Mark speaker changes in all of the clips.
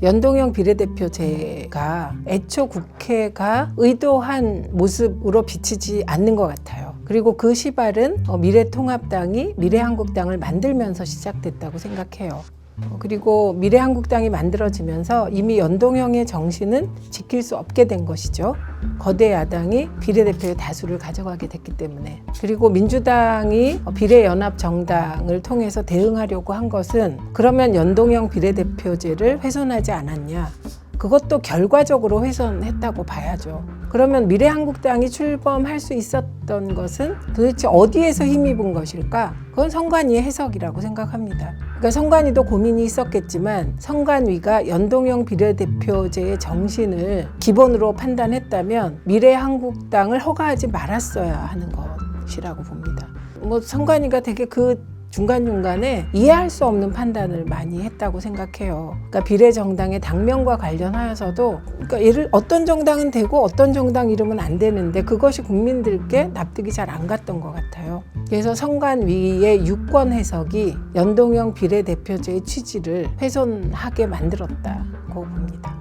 Speaker 1: 연동형 비례대표제가 애초 국회가 의도한 모습으로 비치지 않는 것 같아요. 그리고 그 시발은 어, 미래통합당이 미래한국당을 만들면서 시작됐다고 생각해요. 어, 그리고 미래한국당이 만들어지면서 이미 연동형의 정신은 지킬 수 없게 된 것이죠. 거대 야당이 비례대표의 다수를 가져가게 됐기 때문에. 그리고 민주당이 비례연합 정당을 통해서 대응하려고 한 것은 그러면 연동형 비례대표제를 훼손하지 않았냐. 그것도 결과적으로 훼손했다고 봐야죠. 그러면 미래한국당이 출범할 수 있었던 것은 도대체 어디에서 힘입은 것일까? 그건 선관위의 해석이라고 생각합니다. 그러니까 선관위도 고민이 있었겠지만 선관위가 연동형 비례대표제의 정신을 기본으로 판단했다면 미래한국당을 허가하지 말았어야 하는 것이라고 봅니다. 뭐 선관위가 되게 그 중간중간에 이해할 수 없는 판단을 많이 했다고 생각해요. 그러니까 비례정당의 당명과 관련하여서도 그러니까 예를 어떤 정당은 되고 어떤 정당 이름은 안 되는데 그것이 국민들께 납득이 잘 안 갔던 것 같아요. 그래서 선관위의 유권 해석이 연동형 비례대표제의 취지를 훼손하게 만들었다고 봅니다.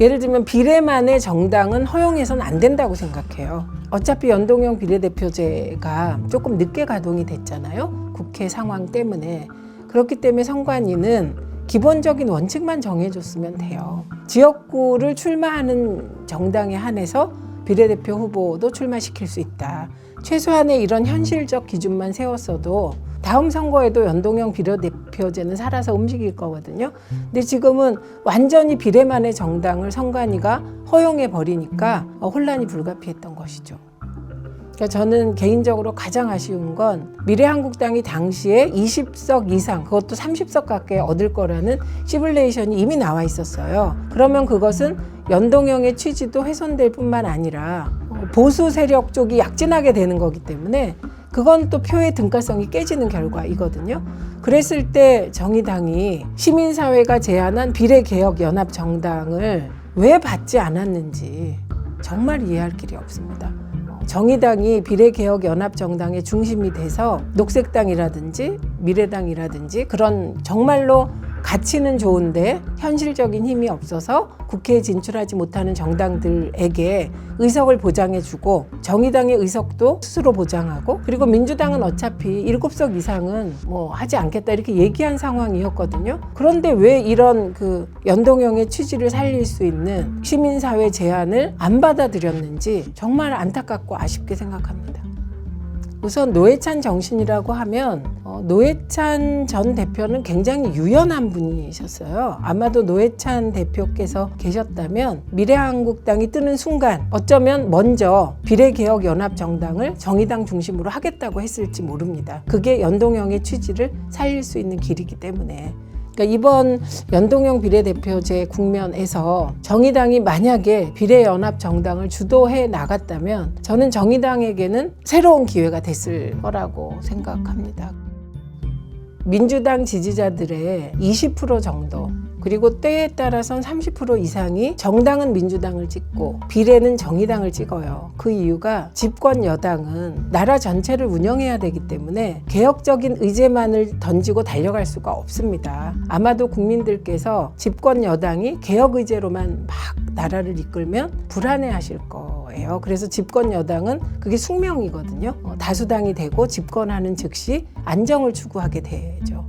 Speaker 1: 예를 들면 비례만의 정당은 허용해서는 안 된다고 생각해요. 어차피 연동형 비례대표제가 조금 늦게 가동이 됐잖아요. 국회 상황 때문에. 그렇기 때문에 선관위는 기본적인 원칙만 정해줬으면 돼요. 지역구를 출마하는 정당에 한해서 비례대표 후보도 출마시킬 수 있다. 최소한의 이런 현실적 기준만 세웠어도 다음 선거에도 연동형 비례대표제는 살아서 움직일 거거든요. 근데 지금은 완전히 비례만의 정당을 선관위가 허용해 버리니까 혼란이 불가피했던 것이죠. 그러니까 저는 개인적으로 가장 아쉬운 건 미래한국당이 당시에 20석 이상, 그것도 30석 가까이 얻을 거라는 시뮬레이션이 이미 나와 있었어요. 그러면 그것은 연동형의 취지도 훼손될 뿐만 아니라 보수 세력 쪽이 약진하게 되는 거기 때문에 그건 또 표의 등가성이 깨지는 결과이거든요. 그랬을 때 정의당이 시민사회가 제안한 비례개혁연합정당을 왜 받지 않았는지 정말 이해할 길이 없습니다. 정의당이 비례개혁연합정당의 중심이 돼서 녹색당이라든지 미래당이라든지 그런 정말로 가치는 좋은데 현실적인 힘이 없어서 국회에 진출하지 못하는 정당들에게 의석을 보장해주고 정의당의 의석도 스스로 보장하고 그리고 민주당은 어차피 일곱 석 이상은 뭐 하지 않겠다 이렇게 얘기한 상황이었거든요. 그런데 왜 이런 그 연동형의 취지를 살릴 수 있는 시민사회 제안을 안 받아들였는지 정말 안타깝고 아쉽게 생각합니다. 우선 노회찬 정신이라고 하면 어, 노회찬 전 대표는 굉장히 유연한 분이셨어요. 아마도 노회찬 대표께서 계셨다면 미래한국당이 뜨는 순간 어쩌면 먼저 비례개혁연합정당을 정의당 중심으로 하겠다고 했을지 모릅니다. 그게 연동형의 취지를 살릴 수 있는 길이기 때문에. 그러니까 이번 연동형 비례대표제 국면에서 정의당이 만약에 비례연합 정당을 주도해 나갔다면 저는 정의당에게는 새로운 기회가 됐을 거라고 생각합니다. 민주당 지지자들의 20% 정도 그리고 때에 따라선 30% 이상이 정당은 민주당을 찍고 비례는 정의당을 찍어요. 그 이유가 집권 여당은 나라 전체를 운영해야 되기 때문에 개혁적인 의제만을 던지고 달려갈 수가 없습니다. 아마도 국민들께서 집권 여당이 개혁 의제로만 막 나라를 이끌면 불안해 하실 거예요. 그래서 집권 여당은 그게 숙명이거든요. 어, 다수당이 되고 집권하는 즉시 안정을 추구하게 되죠.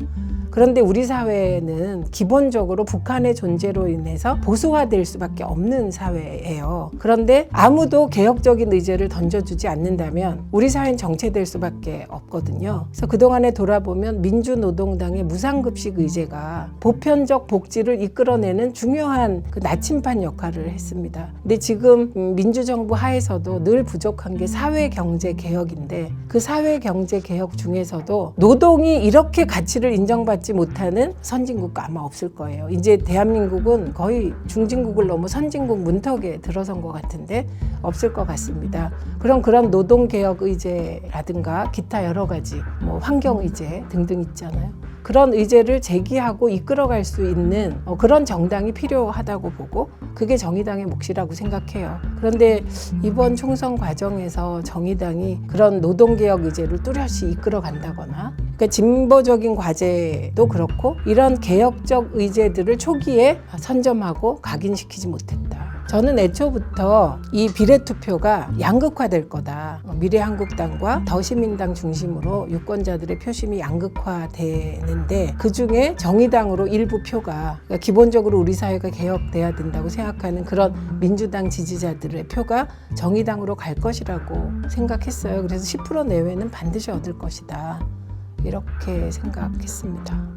Speaker 1: 그런데 우리 사회는 기본적으로 북한의 존재로 인해서 보수화될 수밖에 없는 사회예요. 그런데 아무도 개혁적인 의제를 던져주지 않는다면 우리 사회는 정체될 수밖에 없거든요. 그래서 그동안에 돌아보면 민주노동당의 무상급식 의제가 보편적 복지를 이끌어내는 중요한 그 나침반 역할을 했습니다. 근데 지금 민주정부 하에서도 늘 부족한 게 사회 경제 개혁인데 그 사회 경제 개혁 중에서도 노동이 이렇게 가치를 인정받지 못하는 선진국가 아마 없을 거예요. 이제 대한민국은 거의 중진국을 넘어 선진국 문턱에 들어선 것 같은데 없을 것 같습니다. 그럼 그런 노동개혁 의제라든가 기타 여러 가지 뭐 환경 의제 등등 있잖아요. 그런 의제를 제기하고 이끌어갈 수 있는 어, 그런 정당이 필요하다고 보고 그게 정의당의 몫이라고 생각해요. 그런데 이번 총선 과정에서 정의당이 그런 노동개혁 의제를 뚜렷이 이끌어 간다거나 그러니까 진보적인 과제도 그렇고 이런 개혁적 의제들을 초기에 선점하고 각인시키지 못했다. 저는 애초부터 이 비례투표가 양극화될 거다. 어, 미래한국당과 더시민당 중심으로 유권자들의 표심이 양극화되는데 그 중에 정의당으로 일부 표가 그러니까 기본적으로 우리 사회가 개혁돼야 된다고 생각하는 그런 민주당 지지자들의 표가 정의당으로 갈 것이라고 생각했어요. 그래서 10% 내외는 반드시 얻을 것이다. 이렇게 생각했습니다.